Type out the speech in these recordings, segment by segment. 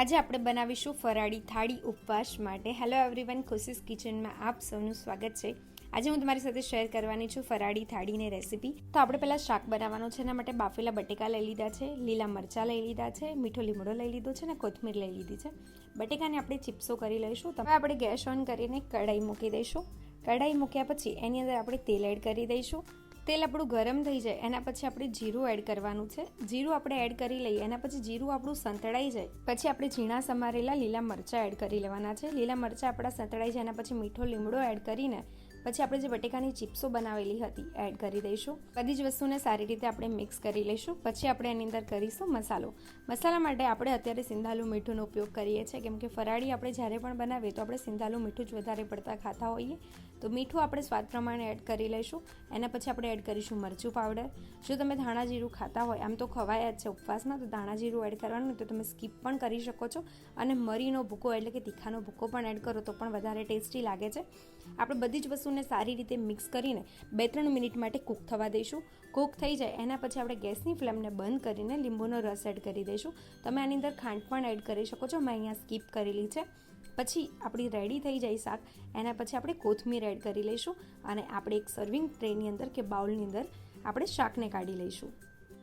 આજે આપણે બનાવીશું ફરાળી થાળી ઉપવાસ માટે. હેલો એવરીવન ખુશીસ કિચનમાં આપ સૌનું સ્વાગત છે. આજે હું તમારી સાથે શેર કરવાની છું ફરાળી થાળીની રેસીપી. તો આપણે પહેલાં શાક બનાવવાનું છે, એના માટે બાફેલા બટેકા લઈ લીધા છે, લીલા મરચાં લઈ લીધા છે, મીઠો લીમડો લઈ લીધો છે અને કોથમીર લઈ લીધી છે. બટેકાને આપણે ચિપ્સો કરી લઈશું. તો આપણે ગેસ ઓન કરીને કઢાઈ મૂકી દઈશું. કઢાઈ મૂક્યા પછી એની અંદર આપણે તેલ એડ કરી દઈશું. તેલ આપણું ગરમ થઈ જાય, એના પછી આપણે જીરું એડ કરવાનું છે. જીરું આપણે એડ કરી લઈએ, એના પછી જીરું આપણું સંતળાઈ જાય. પછી આપણે ઝીણા સમારેલા લીલા મરચાં એડ કરી લેવાના છે. લીલા મરચાં આપણા સંતળાઈ જાય, એના પછી મીઠો લીમડો એડ કરીને પછી આપણે જે બટેકાની ચિપ્સો બનાવેલી હતી એડ કરી દઈશું. બધી જ વસ્તુને સારી રીતે આપણે મિક્સ કરી લઈશું. પછી આપણે એની અંદર કરીશું મસાલો. મસાલા માટે આપણે અત્યારે સિંધાલુ મીઠુંનો ઉપયોગ કરીએ છીએ. કેમ કે ફરાળી આપણે જ્યારે પણ બનાવીએ તો આપણે સિંધાલુ મીઠું જ વધારે પડતા ખાતા હોઈએ. તો મીઠું આપણે સ્વાદ પ્રમાણે એડ કરી લઈશું. એના પછી આપણે એડ કરીશું મરચું પાવડર જો તમે ધાણા જીરું ખાતા હોય, આમ તો ખવાય જ છે ઉપવાસમાં, તો ધાણા જીરું એડ કરવાનું, તો તમે સ્કીપ પણ કરી શકો છો. અને મરીનો ભૂકો એટલે કે તીખાનો ભૂકો પણ એડ કરો તો પણ વધારે ટેસ્ટી લાગે છે. આપણે બધી જ વસ્તુને સારી રીતે મિક્સ કરીને બે ત્રણ મિનિટ માટે કૂક થવા દઈશું. કૂક થઈ જાય એના પછી આપણે ગેસની ફ્લેમને બંધ કરીને લીંબુનો રસ એડ કરી દઈશું. તમે આની અંદર ખાંડ પણ એડ કરી શકો છો. મેં અહીંયા સ્કીપ કરેલી છે. પછી આપણી રેડી થઈ જાય શાક. એના પછી આપણે કોથમીર એડ કરી લઈશું અને આપણે એક સર્વિંગ ટ્રેની અંદર કે બાઉલની અંદર આપણે શાકને કાઢી લઈશું.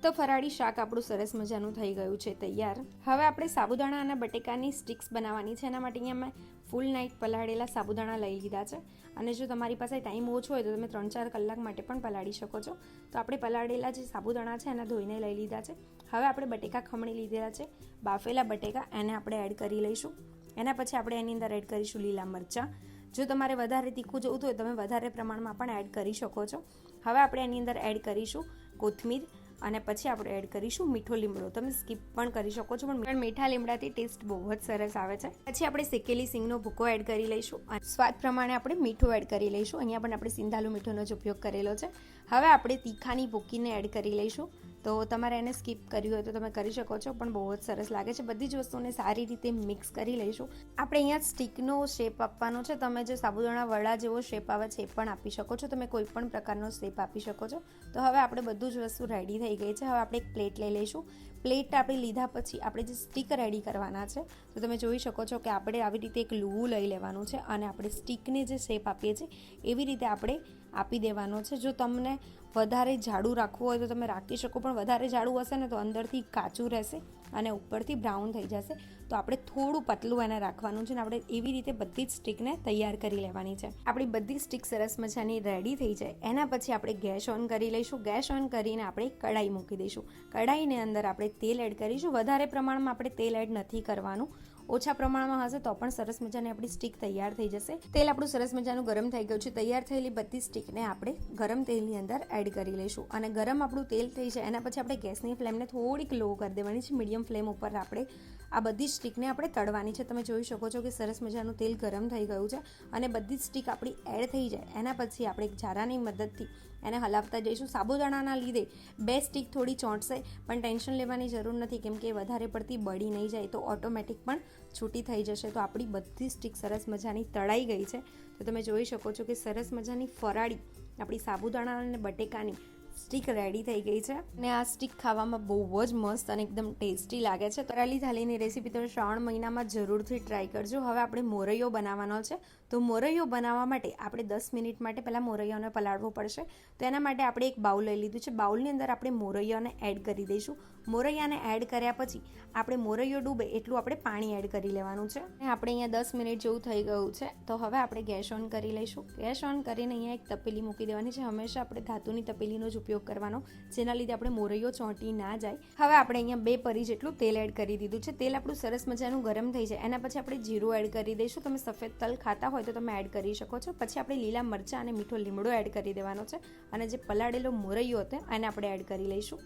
તો ફરાળી શાક આપણું સરસ મજાનું થઈ ગયું છે તૈયાર. હવે આપણે સાબુદાણા અને બટેકાની સ્ટિક્સ બનાવવાની છે. એના માટે અહીંયા મેં ફૂલ નાઇટ પલાળેલા સાબુદાણા લઈ લીધા છે. અને જો તમારી પાસે ટાઈમ ઓછો હોય તો તમે ત્રણ ચાર કલાક માટે પણ પલાળી શકો છો. તો આપણે પલાળેલા જે સાબુદાણા છે એના ધોઈને લઈ લીધા છે. હવે આપણે બટેકા ખમણી લીધેલા છે. બાફેલા બટેકા એને આપણે એડ કરી લઈશું. એના પછી આપણે એની અંદર એડ કરીશું લીલા મરચાં. જો તમારે વધારે તીખું જોવું હોય તમે વધારે પ્રમાણમાં પણ એડ કરી શકો છો. હવે આપણે એની અંદર એડ કરીશું કોથમીર. અને પછી આપણે એડ કરીશું મીઠો લીમડો. તમે સ્કીપ પણ કરી શકો છો, પણ મીઠા લીમડાથી ટેસ્ટ બહુ જ સરસ આવે છે. પછી આપણે શેકેલી સિંગનો ભૂકો એડ કરી લઈશું અને સ્વાદ પ્રમાણે આપણે મીઠું એડ કરી લઈશું. અહીંયા પણ આપણે સિંધાલુ મીઠોનો જ ઉપયોગ કરેલો છે. હવે આપણે તીખાની ભૂકીને એડ કરી લઈશું. તો તમારે એને સ્કીપ કર્યું હોય તો તમે કરી શકો છો, પણ બહુ જ સરસ લાગે છે. બધી જ વસ્તુને સારી રીતે મિક્સ કરી લઈશું. આપણે અહીંયા સ્ટીકનો શેપ આપવાનો છે. તમે જે સાબુદાણા વડા જેવો શેપ આવે છે એ પણ આપી શકો છો. તમે કોઈ પણ પ્રકારનો શેપ આપી શકો છો. તો હવે આપણે બધું જ વસ્તુ રેડી થઈ ગઈ છે. હવે આપણે એક પ્લેટ લઈ લઈશું. પ્લેટ આપણે લીધા પછી આપણે જે સ્ટીક રેડી કરવાના છે, તો તમે જોઈ શકો છો કે આપણે આવી રીતે એક લૂવું લઈ લેવાનું છે અને આપણે સ્ટીકને જે શેપ આપીએ છીએ, એવી રીતે આપણે આપી દેવાનો છે. જો તમને વધારે જાડું રાખવું હોય તો તમે રાખી શકો, પણ વધારે જાડું હશે ને તો અંદરથી કાચું રહેશે અને ઉપરથી બ્રાઉન થઈ જશે. તો આપણે થોડું પતલું એને રાખવાનું છે ને આપણે એવી રીતે બધી જ સ્ટીકને તૈયાર કરી લેવાની છે. આપણી બધી સ્ટીક સરસ મજાની રેડી થઈ જાય. એના પછી આપણે ગેસ ઓન કરી લઈશું. ગેસ ઓન કરીને આપણે કઢાઈ મૂકી દઈશું. કઢાઈને અંદર આપણે તેલ એડ કરીશું. વધારે પ્રમાણમાં આપણે તેલ એડ નથી કરવાનું. ઓછા પ્રમાણમાં હશે તો પણ સરસ મજાની આપણી સ્ટીક તૈયાર થઈ જશે. તેલ આપણું સરસ મજાનું ગરમ થઈ ગયું છે. તૈયાર થયેલી બધી સ્ટીકને આપણે ગરમ તેલની અંદર એડ કરી લઈશું. અને ગરમ આપણું તેલ થઈ જાય, એના પછી આપણે ગેસની ફ્લેમને થોડીક લો કરી દેવાની છે. મીડિયમ ફ્લેમ ઉપર આપણે આ બધી સ્ટીકને આપણે તળવાની છે. તમે જોઈ શકો છો કે સરસ મજાનું તેલ ગરમ થઈ ગયું છે અને બધી સ્ટીક આપણી એડ થઈ જાય. એના પછી આપણે એક મદદથી એને હલાવતા જઈશું. સાબુદાણાના લીધે બે સ્ટીક થોડી ચોંટશે, પણ ટેન્શન લેવાની જરૂર નથી, કેમ કે વધારે પડતી બળી નહીં જાય, તો ઓટોમેટિક પણ છૂટી થઈ જશે. તો આપણી બધી સ્ટીક સરસ મજાની તળાઈ ગઈ છે. તો તમે જોઈ શકો છો કે સરસ મજાની ફરાળી આપણી સાબુદાણા અને બટેકાની સ્ટીક રેડી થઈ ગઈ છે. અને આ સ્ટીક ખાવામાં બહુ જ મસ્ત અને એકદમ ટેસ્ટી લાગે છે. તરાલી થાલીની રેસીપી તમે શ્રાવણ મહિનામાં જરૂરથી ટ્રાય કરજો. હવે આપણે મોરૈયો બનાવવાનો છે. તો મોરૈયો બનાવવા માટે આપણે દસ મિનિટ માટે પહેલાં મોરૈયાને પલાળવો પડશે. તો એના માટે આપણે એક બાઉલ લઈ લીધું છે. બાઉલની અંદર આપણે મોરૈયાને એડ કરી દઈશું. મોરૈયાને એડ કર્યા પછી આપણે મોરૈયો ડૂબે એટલું આપણે પાણી એડ કરી લેવાનું છે. અને આપણે અહીંયા દસ મિનિટ જેવું થઈ ગયું છે, તો હવે આપણે ગેસ ઓન કરી લઈશું. ગેસ ઓન કરીને અહીંયા એક તપેલી મૂકી દેવાની છે. હંમેશા આપણે ધાતુની તપેલીનો જ ઉપયોગ કરવાનો, જેના લીધે આપણે મોરૈયો ચોંટી ના જાય. હવે આપણે અહીંયા બે પરી જેટલું તેલ એડ કરી દીધું છે. તેલ આપણું સરસ મજાનું ગરમ થઈ જાય. એના પછી આપણે જીરું એડ કરી દઈશું. તમે સફેદ તલ ખાતા હોય તો તમે એડ કરી શકો છો. પછી આપણે લીલા મરચાં અને મીઠો લીમડો એડ કરી દેવાનો છે. અને જે પલાળેલો મોરૈયો હતો, એને આપણે એડ કરી લઈશું.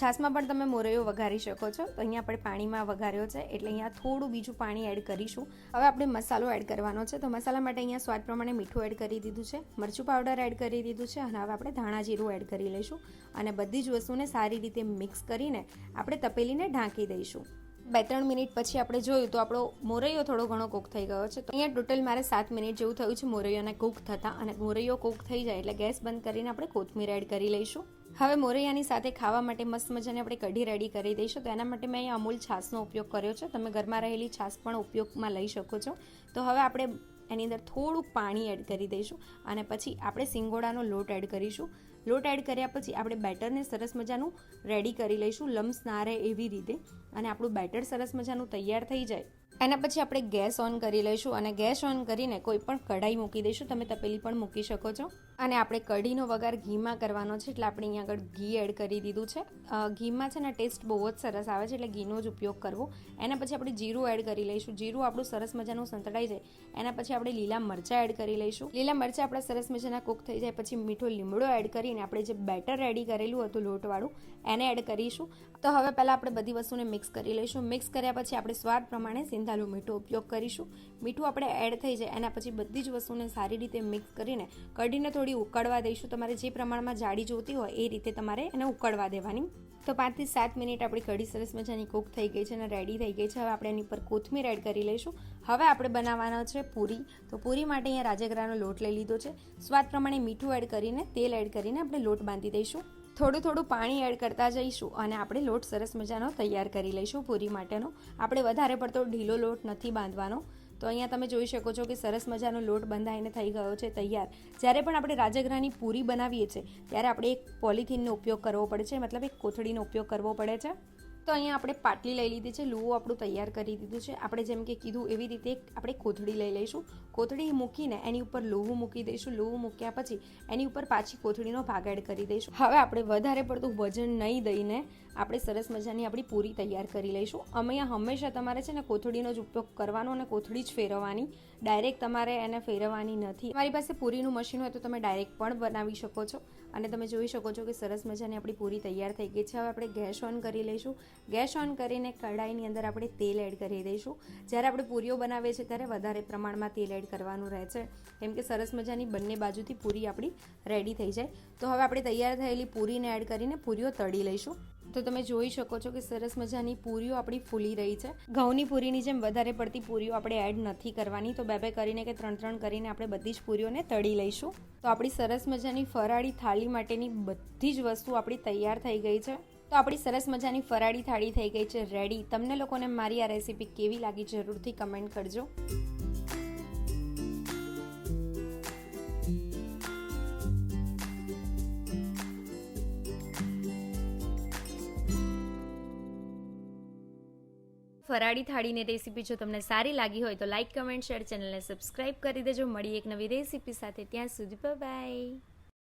છાશમાં પણ તમે મોરૈયો વઘારી શકો છો. તો અહીંયા આપણે પાણીમાં વઘાર્યો છે. એટલે અહીંયા થોડું બીજું પાણી એડ કરીશું. હવે આપણે મસાલો એડ કરવાનો છે. તો મસાલા માટે અહીંયા સ્વાદ પ્રમાણે મીઠું એડ કરી દીધું છે. મરચું પાવડર એડ કરી દીધું છે. અને હવે આપણે ધાણા જીરું એડ કરી લઈશું. અને બધી જ વસ્તુને સારી રીતે મિક્સ કરીને આપણે તપેલીને ઢાંકી દઈશું. બે ત્રણ મિનિટ પછી આપણે જોયું તો આપણો મોરૈયો થોડો ઘણો કૂક થઈ ગયો છે. તો અહીંયા ટોટલ મારે સાત મિનિટ જેવું થયું છે મોરૈયોને કૂક થતાં. અને મોરૈયો કૂક થઈ જાય એટલે ગેસ બંધ કરીને આપણે કોથમીર એડ કરી લઈશું. હવે મોરૈયાની સાથે ખાવા માટે મસ્ત મજાની આપણે કઢી રેડી કરી દઈશું. તો એના માટે મેં અહીંયા અમૂલ છાશનો ઉપયોગ કર્યો છે. તમે ઘરમાં રહેલી છાશ પણ ઉપયોગમાં લઈ શકો છો. તો હવે આપણે એની અંદર થોડુંક પાણી એડ કરી દઈશું અને પછી આપણે સિંગોડાનો લોટ એડ કરીશું. લોટ એડ કર્યા પછી આપણે બેટરને સરસ મજાનું રેડી કરી લઈશું લમ્સ ના રહે એવી રીતે. અને આપણું બેટર સરસ મજાનું તૈયાર થઈ જાય. એના પછી આપણે ગેસ ઓન કરી લઈશું અને ગેસ ઓન કરીને કોઈ પણ કઢાઈ મૂકી દઈશું. તમે તપેલી પણ મૂકી શકો છો. અને આપણે કઢીનો વઘાર ઘીમાં કરવાનો છે, એટલે આપણે અહીંયા આગળ ઘી એડ કરી દીધું છે. ઘીમાં છે ને ટેસ્ટ બહુ જ સરસ આવે છે, એટલે ઘીનો જ ઉપયોગ કરવો. એના પછી આપણે જીરું એડ કરી લઈશું. જીરું આપણું સરસ મજાનું સંતળાઈ જાય. એના પછી આપણે લીલા મરચાં એડ કરી લઈશું. લીલા મરચાં આપણા સરસ મજાના કૂક થઈ જાય, પછી મીઠો લીમડો એડ કરીને આપણે જે બેટર રેડી કરેલું હતું લોટવાળું, એને એડ કરીશું. તો હવે પહેલાં આપણે બધી વસ્તુને મિક્સ કરી લઈશું. મિક્સ કર્યા પછી આપણે સ્વાદ પ્રમાણે સિંધાલું મીઠું ઉપયોગ કરીશું. મીઠું આપણે એડ થઈ જાય, એના પછી બધી જ વસ્તુને સારી રીતે મિક્સ કરીને કઢીને થોડી ઉકળવા દઈશું. તમારે જે પ્રમાણમાં જાડી જોતી હોય એ રીતે તમારે એને ઉકળવા દેવાની. તો પાંચથી સાત મિનિટ આપણી કઢી સરસ મજાની કૂક થઈ ગઈ છે અને રેડી થઈ ગઈ છે. હવે આપણે એની પર કોથમીર એડ કરી લઈશું. હવે આપણે બનાવવાના છે પૂરી. તો પૂરી માટે અહીંયા રાજગરાનો લોટ લઈ લીધો છે. સ્વાદ પ્રમાણે મીઠું એડ કરીને, તેલ એડ કરીને આપણે લોટ બાંધી દઈશું. થોડું થોડું પાણી એડ કરતા જઈશું અને આપણે લોટ સરસ મજાનો તૈયાર કરી લઈશું પૂરી માટેનો. આપણે વધારે પડતો ઢીલો લોટ નથી બાંધવાનો. તો અહીંયા તમે જોઈ શકો છો કે સરસ મજાનો લોટ બંધાઈને થઈ ગયો છે, તૈયાર. જ્યારે પણ આપણે રાજગરાની પૂરી બનાવીએ છીએ, ત્યારે આપણે એક પોલિથીનનો ઉપયોગ કરવો પડે છે, મતલબ એક કોથળીનો ઉપયોગ કરવો પડે છે. તો અહીંયા આપણે પાટલી લઈ લીધી છે, લુઓ આપણું તૈયાર કરી દીધું છે. આપણે જેમ કે કીધું એવી રીતે આપણે કોથળી લઈ લઈશું. કોથળી મૂકીને એની ઉપર લોહું મૂકી દઈશું. લોહું મૂક્યા પછી એની ઉપર પાછી કોથળીનો ભાગ એડ કરી દઈશું. હવે આપણે વધારે પડતું વજન નહીં દઈને આપણે સરસ મજાની આપણી પૂરી તૈયાર કરી લઈશું. અમે હંમેશા તમારે છે ને કોથળીનો જ ઉપયોગ કરવાનો અને કોથળી જ ફેરવવાની. ડાયરેક્ટ તમારે એને ફેરવવાની નથી. તમારી પાસે પૂરીનું મશીન હોય તો તમે ડાયરેક્ટ પણ બનાવી શકો છો. અને તમે જોઈ શકો છો કે સરસ મજાની આપણી પૂરી તૈયાર થઈ ગઈ છે. હવે આપણે ગેસ ઓન કરી લઈશું. ગેસ ઓન કરીને કઢાઈની અંદર આપણે તેલ એડ કરી દઈશું. જ્યારે આપણે પૂરીઓ બનાવીએ છીએ ત્યારે વધારે પ્રમાણમાં તેલ એડ કરવાનું રહે છે. કેમ કે સરસ મજાની બંને બાજુથી પૂરી આપણી રેડી થઈ જાય. તો હવે આપણે તૈયાર થયેલી પૂરીને એડ કરીને પૂરીઓ તળી લઈશું. તો તમે જોઈ શકો છો કે સરસ મજાની પૂરીઓ આપણી ફૂલી રહી છે. ઘઉંની પૂરીની જેમ વધારે પડતી પૂરીઓ આપણે એડ નથી કરવાની. તો બે બે કરીને કે ત્રણ ત્રણ કરીને આપણે બધી જ પૂરીઓને તળી લઈશું. તો આપણી સરસ મજાની ફરાળી થાળી માટેની બધી જ વસ્તુ આપણી તૈયાર થઈ ગઈ છે. તો આપણી સરસ મજાની ફરાળી થાળી થઈ ગઈ છે. રેડી તમને લોકોને મારી આ રેસીપી કેવી લાગી જરૂરથી કમેન્ટ કરજો. ફરાળી થાળીની રેસીપી જો તમને સારી લાગી હોય તો લાઇક કમેન્ટ, શેર ચેનલને સબસ્ક્રાઈબ કરી દેજો. મળી એક નવી રેસીપી સાથે. ત્યાં સુધી બાય